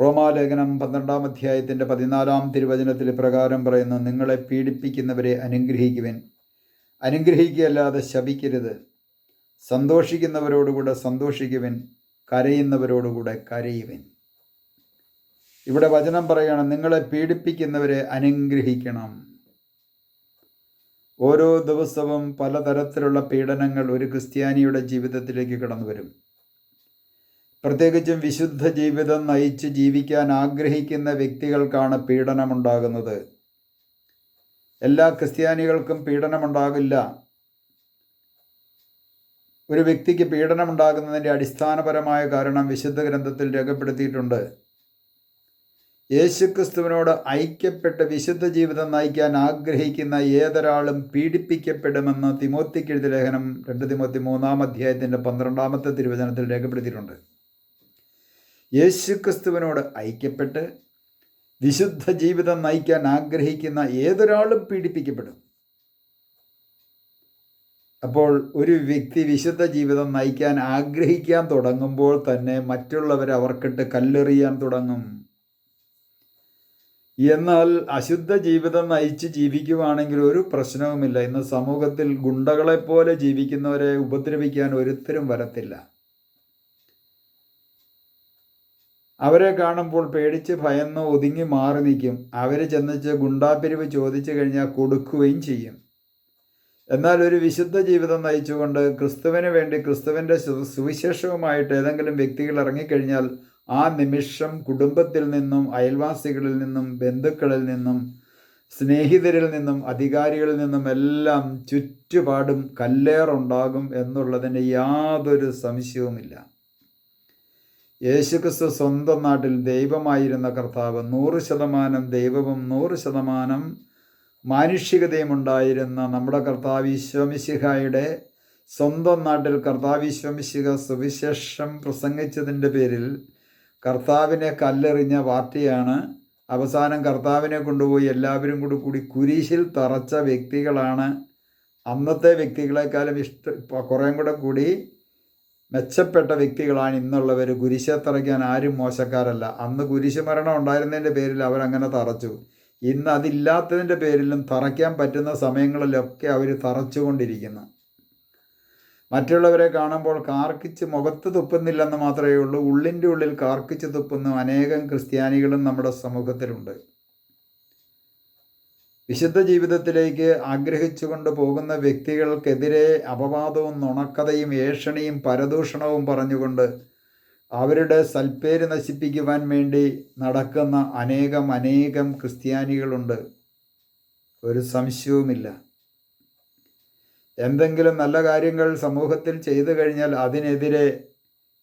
റോമാലേഖനം പന്ത്രണ്ടാം അധ്യായത്തിന്റെ പതിനാലാം തിരുവചനത്തിൽ പ്രകാരം പറയുന്നു നിങ്ങളെ പീഡിപ്പിക്കുന്നവരെ അനുഗ്രഹിക്കുവൻ. അനുഗ്രഹിക്കുകയല്ലാതെ ശപിക്കരുത്. സന്തോഷിക്കുന്നവരോടുകൂടെ സന്തോഷിക്കുവൻ കരയുന്നവരോടുകൂടെ കരയുവൻ. ഇവിടെ വചനം പറയുകയാണ് നിങ്ങളെ പീഡിപ്പിക്കുന്നവരെ അനുഗ്രഹിക്കണം. ഓരോ ദിവസവും പലതരത്തിലുള്ള പീഡനങ്ങൾ ഒരു ക്രിസ്ത്യാനിയുടെ ജീവിതത്തിലേക്ക് കടന്നു വരും പ്രത്യേകിച്ചും വിശുദ്ധ ജീവിതം നയിച്ച് ജീവിക്കാൻ ആഗ്രഹിക്കുന്ന വ്യക്തികൾക്കാണ് പീഡനമുണ്ടാകുന്നത്. എല്ലാ ക്രിസ്ത്യാനികൾക്കും പീഡനമുണ്ടാകില്ല. ഒരു വ്യക്തിക്ക് പീഡനമുണ്ടാകുന്നതിന്റെ അടിസ്ഥാനപരമായ കാരണം വിശുദ്ധ ഗ്രന്ഥത്തിൽ രേഖപ്പെടുത്തിയിട്ടുണ്ട്. യേശുക്രിസ്തുവിനോട് ഐക്യപ്പെട്ട് വിശുദ്ധ ജീവിതം നയിക്കാൻ ആഗ്രഹിക്കുന്ന ഏതൊരാളും പീഡിപ്പിക്കപ്പെടുമെന്ന് തിമോത്തിക്കെഴുതി ലേഖനം രണ്ട് തിമോത്തി മൂന്നാം അധ്യായത്തിന്റെ പന്ത്രണ്ടാമത്തെ തിരുവചനത്തിൽ രേഖപ്പെടുത്തിയിട്ടുണ്ട്. യേശുക്രിസ്തുവിനോട് ഐക്യപ്പെട്ട് വിശുദ്ധ ജീവിതം നയിക്കാൻ ആഗ്രഹിക്കുന്ന ഏതൊരാളും പീഡിപ്പിക്കപ്പെടും. അപ്പോൾ ഒരു വ്യക്തി വിശുദ്ധ ജീവിതം നയിക്കാൻ ആഗ്രഹിക്കാൻ തുടങ്ങുമ്പോൾ തന്നെ മറ്റുള്ളവർ അവർക്കിട്ട് കല്ലെറിയാൻ തുടങ്ങും. എന്നാൽ അശുദ്ധ ജീവിതം നയിച്ച് ജീവിക്കുവാണെങ്കിൽ ഒരു പ്രശ്നവുമില്ല. ഇന്ന് സമൂഹത്തിൽ ഗുണ്ടകളെപ്പോലെ ജീവിക്കുന്നവരെ ഉപദ്രവിക്കാൻ ഒരുത്തരും വരത്തില്ല. അവരെ കാണുമ്പോൾ പേടിച്ച് ഭയന്ന് ഒതുങ്ങി മാറി നിൽക്കും. അവർ ചെന്നിച്ച് ഗുണ്ടാപ്പിരിവ് ചോദിച്ചു കഴിഞ്ഞാൽ കൊടുക്കുകയും ചെയ്യും. എന്നാൽ ഒരു വിശുദ്ധ ജീവിതം നയിച്ചുകൊണ്ട് ക്രിസ്തുവിന് വേണ്ടി ക്രിസ്തുവിന്റെ സുവിശേഷവുമായിട്ട് ഏതെങ്കിലും വ്യക്തികൾ ഇറങ്ങിക്കഴിഞ്ഞാൽ ആ നിമിഷം കുടുംബത്തിൽ നിന്നും അയൽവാസികളിൽ നിന്നും ബന്ധുക്കളിൽ നിന്നും സ്നേഹിതരിൽ നിന്നും അധികാരികളിൽ നിന്നും എല്ലാം ചുറ്റുപാടും കല്ലേറുണ്ടാകും എന്നുള്ളതിന് യാതൊരു സംശയവുമില്ല. യേശുക്രിസ്തു സ്വന്തം നാട്ടിൽ ദൈവമായിരുന്ന കർത്താവ് നൂറ് ശതമാനം ദൈവവും നൂറ് ശതമാനം മാനുഷികതയും ഉണ്ടായിരുന്ന നമ്മുടെ കർത്താവ് ഈശ്വമിശിഹായുടെ സ്വന്തം നാട്ടിൽ കർത്താവ് ഈശ്വമിശിഹ സുവിശേഷം പ്രസംഗിച്ചതിന്റെ പേരിൽ കർത്താവിനെ കല്ലെറിഞ്ഞ പാർട്ടിയാണ് അവസാനം കർത്താവിനെ കൊണ്ടുപോയി എല്ലാവരും കൂടി കൂടി കുരിശിൽ തറച്ച വ്യക്തികളാണ്. അന്നത്തെ വ്യക്തികളെക്കാളും ഇഷ്ട കുറേം കൂടെ കൂടി മെച്ചപ്പെട്ട വ്യക്തികളാണ് ഇന്നുള്ളവർ കുരിശെ തറയ്ക്കാൻ ആരും മോശക്കാരല്ല. അന്ന് കുരിശ് മരണം ഉണ്ടായിരുന്നതിന്റെ പേരിൽ അവരങ്ങനെ തറച്ചു. ഇന്ന് അതില്ലാത്തതിന്റെ പേരിലും തറയ്ക്കാൻ പറ്റുന്ന സമയങ്ങളിലൊക്കെ അവർ തറച്ചുകൊണ്ടിരിക്കുന്നു. മറ്റുള്ളവരെ കാണുമ്പോൾ കാർക്കിച്ച് മുഖത്ത് തുപ്പുന്നില്ലെന്ന് മാത്രമേ ഉള്ളൂ. ഉള്ളിന്റെ ഉള്ളിൽ കാർക്കിച്ച് തുപ്പുന്ന അനേകം ക്രിസ്ത്യാനികളും നമ്മുടെ സമൂഹത്തിലുണ്ട്. വിശുദ്ധ ജീവിതത്തിലേക്ക് ആഗ്രഹിച്ചുകൊണ്ട് പോകുന്ന വ്യക്തികൾക്കെതിരെ അപവാദവും നുണക്കഥയും ഏഷണിയും പരദൂഷണവും പറഞ്ഞുകൊണ്ട് അവരുടെ സൽപ്പേര് നശിപ്പിക്കുവാൻ വേണ്ടി നടക്കുന്ന അനേകം അനേകം ക്രിസ്ത്യാനികളുണ്ട്. ഒരു സംശയവുമില്ല. എന്തെങ്കിലും നല്ല കാര്യങ്ങൾ സമൂഹത്തിൽ ചെയ്തു കഴിഞ്ഞാൽ അതിനെതിരെ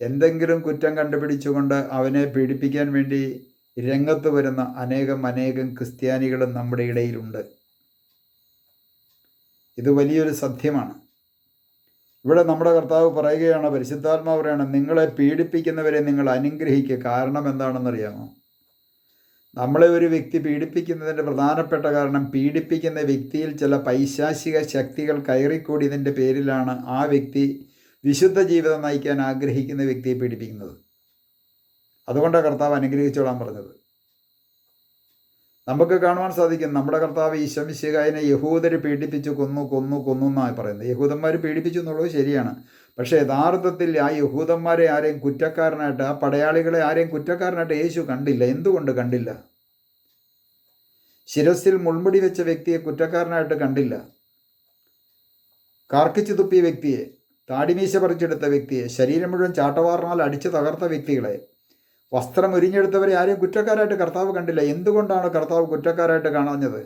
എന്തെങ്കിലും കുറ്റം കണ്ടുപിടിച്ചുകൊണ്ട് അവനെ പീഡിപ്പിക്കാൻ വേണ്ടി രംഗത്ത് വരുന്ന അനേകം അനേകം ക്രിസ്ത്യാനികളും നമ്മുടെ ഇടയിലുണ്ട്. ഇത് വലിയൊരു സത്യമാണ്. ഇവിടെ നമ്മുടെ കർത്താവ് പറയുകയാണ് പരിശുദ്ധാത്മാവ് പറയാണ് നിങ്ങളെ പീഡിപ്പിക്കുന്നവരെ നിങ്ങൾ അനുഗ്രഹിക്കുക. കാരണം എന്താണെന്നറിയാമോ? നമ്മളെ ഒരു വ്യക്തി പീഡിപ്പിക്കുന്നതിന്റെ പ്രധാനപ്പെട്ട കാരണം പീഡിപ്പിക്കുന്ന വ്യക്തിയിൽ ചില പൈശാചിക ശക്തികൾ കയറിക്കൂടിയതിന്റെ പേരിലാണ് ആ വ്യക്തി വിശുദ്ധ ജീവിതം നയിക്കാൻ ആഗ്രഹിക്കുന്ന വ്യക്തിയെ പീഡിപ്പിക്കുന്നത്. അതുകൊണ്ടാണ് കർത്താവ് അനുഗ്രഹിച്ചോളാൻ പറഞ്ഞത്. നമുക്ക് കാണുവാൻ സാധിക്കും നമ്മുടെ കർത്താവ് ഈശമിശികായനെ യഹൂദർ പീഡിപ്പിച്ചു കൊന്നു കൊന്നു കൊന്നു എന്നാണ് പറയുന്നത്. യഹൂദന്മാർ പീഡിപ്പിച്ചു എന്നുള്ളത് ശരിയാണ്. പക്ഷേ യഥാർത്ഥത്തിൽ ആ യഹൂദന്മാരെ ആരെയും കുറ്റക്കാരനായിട്ട് ആ പടയാളികളെ ആരെയും കുറ്റക്കാരനായിട്ട് യേശു കണ്ടില്ല. എന്തുകൊണ്ട് കണ്ടില്ല? ശിരസിൽ മുൾമുടി വെച്ച വ്യക്തിയെ കുറ്റക്കാരനായിട്ട് കണ്ടില്ല. കാർക്കിച്ചു തുപ്പിയ വ്യക്തിയെ താടിമീശ പറിച്ചെടുത്ത വ്യക്തിയെ ശരീരം മുഴുവൻ ചാട്ടവാറിനാൽ അടിച്ചു തകർത്ത വ്യക്തികളെ വസ്ത്രം ഉരിഞ്ഞെടുത്തവരെ ആരെയും കുറ്റക്കാരായിട്ട് കർത്താവ് കണ്ടില്ല. എന്തുകൊണ്ടാണ് കർത്താവ് കുറ്റക്കാരായിട്ട് കാണാഞ്ഞത്?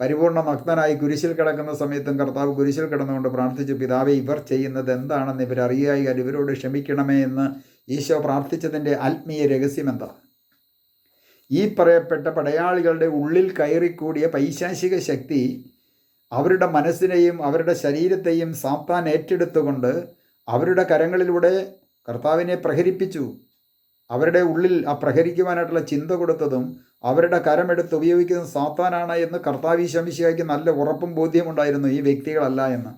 പരിപൂർണ മഗ്നനായി കുരിശിൽ കിടക്കുന്ന സമയത്തും കർത്താവ് കുരിശിൽ കിടന്നുകൊണ്ട് പ്രാർത്ഥിച്ചു പിതാവെ ഇവർ ചെയ്യുന്നത് എന്താണെന്ന് ഇവരറിയായാൽ ഇവരോട് ക്ഷമിക്കണമേ എന്ന് ഈശോ പ്രാർത്ഥിച്ചതിന്റെ ആത്മീയ രഹസ്യം എന്താ? ഈ പറയപ്പെട്ട പടയാളികളുടെ ഉള്ളിൽ കയറിക്കൂടിയ പൈശാചിക ശക്തി അവരുടെ മനസ്സിനെയും അവരുടെ ശരീരത്തെയും സാത്താൻ ഏറ്റെടുത്തുകൊണ്ട് അവരുടെ കരങ്ങളിലൂടെ കർത്താവിനെ പ്രഹരിപ്പിച്ചു. അവരുടെ ഉള്ളിൽ ആ പ്രഹരിക്കുവാനായിട്ടുള്ള ചിന്ത കൊടുത്തതും അവരുടെ കരമെടുത്ത് ഉപയോഗിക്കുന്നത് സാത്താനാണ് എന്ന് കർത്താവി ശമിശിയായിക്ക് നല്ല ഉറപ്പും ബോധ്യമുണ്ടായിരുന്നു ഈ വ്യക്തികളല്ല എന്ന്.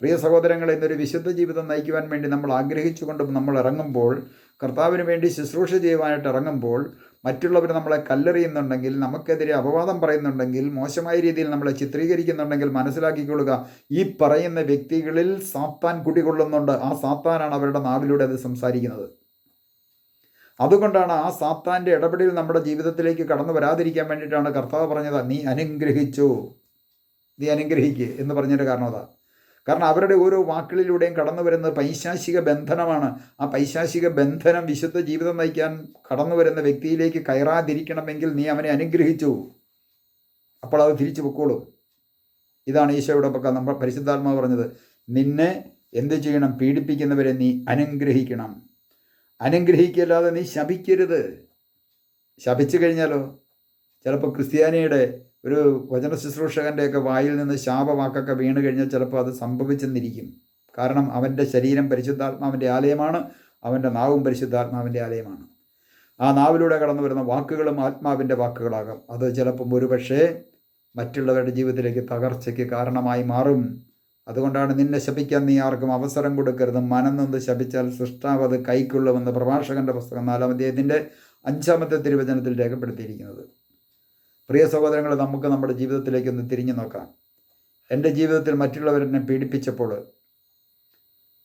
പ്രിയ സഹോദരങ്ങളെ എന്നൊരു വിശുദ്ധ ജീവിതം നയിക്കുവാൻ വേണ്ടി നമ്മൾ ആഗ്രഹിച്ചുകൊണ്ട് നമ്മൾ ഇറങ്ങുമ്പോൾ കർത്താവിന് വേണ്ടി ശുശ്രൂഷ ചെയ്യുവാനായിട്ട് ഇറങ്ങുമ്പോൾ മറ്റുള്ളവർ നമ്മളെ കല്ലെറിയുന്നുണ്ടെങ്കിൽ നമുക്കെതിരെ അപവാദം പറയുന്നുണ്ടെങ്കിൽ മോശമായ രീതിയിൽ നമ്മളെ ചിത്രീകരിക്കുന്നുണ്ടെങ്കിൽ മനസ്സിലാക്കിക്കൊള്ളുക. ഈ പറയുന്ന വ്യക്തികളിൽ സാത്താൻ കുടികൊള്ളുന്നുണ്ട്. ആ സാത്താനാണ് അവരുടെ നാവിലൂടെ അത് സംസാരിക്കുന്നത്. അതുകൊണ്ടാണ് ആ സാത്താന്റെ ഇടപെടൽ നമ്മുടെ ജീവിതത്തിലേക്ക് കടന്നു വരാതിരിക്കാൻ വേണ്ടിയിട്ടാണ് കർത്താവ് പറഞ്ഞത് നീ അനുഗ്രഹിച്ചു. നീ അനുഗ്രഹിക്കുക എന്ന് പറഞ്ഞതിന്റെ കാരണം അതാ. കാരണം അവരുടെ ഓരോ വാക്കുകളിലൂടെയും കടന്നു വരുന്ന പൈശാശിക ബന്ധനമാണ്. ആ പൈശാശിക ബന്ധനം വിശുദ്ധ ജീവിതം നയിക്കാൻ കടന്നു വരുന്ന വ്യക്തിയിലേക്ക് കയറാതിരിക്കണമെങ്കിൽ നീ അവനെ അനുഗ്രഹിച്ചു. അപ്പോൾ അത് തിരിച്ചു പൊക്കോളൂ. ഇതാണ് ഈശോയുടെ പക്ക നമ്മുടെ പരിശുദ്ധാത്മാവ് പറഞ്ഞത്. നിന്നെ എന്ത് ചെയ്യണം? പീഡിപ്പിക്കുന്നവരെ നീ അനുഗ്രഹിക്കണം. അനുഗ്രഹിക്കല്ലാതെ നീ ശപിക്കരുത്. ശപിച്ചു കഴിഞ്ഞാലോ? ചിലപ്പോൾ ക്രിസ്ത്യാനിയുടെ ഒരു വചന ശുശ്രൂഷകന്റെയൊക്കെ വായിൽ നിന്ന് ശാപവാക്കൊക്കെ വീണ് കഴിഞ്ഞാൽ ചിലപ്പോൾ അത് സംഭവിച്ചെന്നിരിക്കും. കാരണം അവന്റെ ശരീരം പരിശുദ്ധാത്മാവിന്റെ ആലയമാണ് അവന്റെ നാവും പരിശുദ്ധാത്മാവിന്റെ ആലയമാണ്. ആ നാവിലൂടെ കടന്നു വരുന്ന വാക്കുകളും ആത്മാവിന്റെ വാക്കുകളാകാം. അത് ചിലപ്പം ഒരുപക്ഷേ മറ്റുള്ളവരുടെ ജീവിതത്തിലേക്ക് തകർച്ചയ്ക്ക് കാരണമായി മാറും. അതുകൊണ്ടാണ് നിന്നെ ശപിക്കാൻ നീ ആർക്കും അവസരം കൊടുക്കരുത്. മനം ശപിച്ചാൽ സൃഷ്ടാവ് അത് കൈക്കൊള്ളുമെന്ന് പ്രഭാഷകന്റെ പുസ്തകം നാലാം അധ്യായത്തിന്റെ അഞ്ചാമത്തെ തിരുവചനത്തിൽ രേഖപ്പെടുത്തിയിരിക്കുന്നത്. പ്രിയ സഹോദരങ്ങൾ നമുക്ക് നമ്മുടെ ജീവിതത്തിലേക്കൊന്ന് തിരിഞ്ഞു നോക്കാം. എന്റെ ജീവിതത്തിൽ മറ്റുള്ളവരെന്നെ പീഡിപ്പിച്ചപ്പോൾ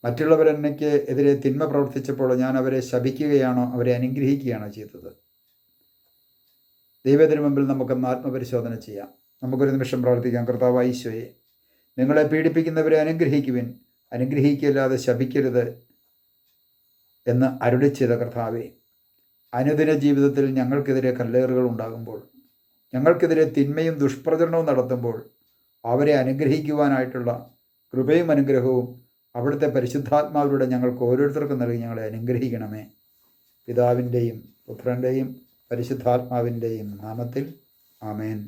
മറ്റുള്ളവരെന്നയ്ക്ക് എതിരെ തിന്മ പ്രവർത്തിച്ചപ്പോൾ ഞാൻ അവരെ ശപിക്കുകയാണോ അവരെ അനുഗ്രഹിക്കുകയാണോ ചെയ്തത്? ദൈവത്തിന് മുമ്പിൽ നമുക്കൊന്ന് ആത്മപരിശോധന ചെയ്യാം. നമുക്കൊരു നിമിഷം പ്രവർത്തിക്കാം കർത്താവ് ഈശോയെ നിങ്ങളെ പീഡിപ്പിക്കുന്നവരെ അനുഗ്രഹിക്കുവിൻ. അനുഗ്രഹിക്കല്ലാതെ ശപിക്കരുത് എന്ന് അരുളി ചെയ്ത കർത്താവെ അനുദിന ജീവിതത്തിൽ ഞങ്ങൾക്കെതിരെ കല്ലേറുകൾ ഉണ്ടാകുമ്പോൾ ഞങ്ങൾക്കെതിരെ തിന്മയും ദുഷ്പ്രചരണവും നടത്തുമ്പോൾ അവരെ അനുഗ്രഹിക്കുവാനായിട്ടുള്ള കൃപയും അനുഗ്രഹവും അവിടുത്തെ പരിശുദ്ധാത്മാവിലൂടെ ഞങ്ങൾക്ക് ഓരോരുത്തർക്കും നൽകി ഞങ്ങളെ അനുഗ്രഹിക്കണമേ. പിതാവിന്റെയും പുത്രന്റെയും പരിശുദ്ധാത്മാവിന്റെയും നാമത്തിൽ ആമേൻ.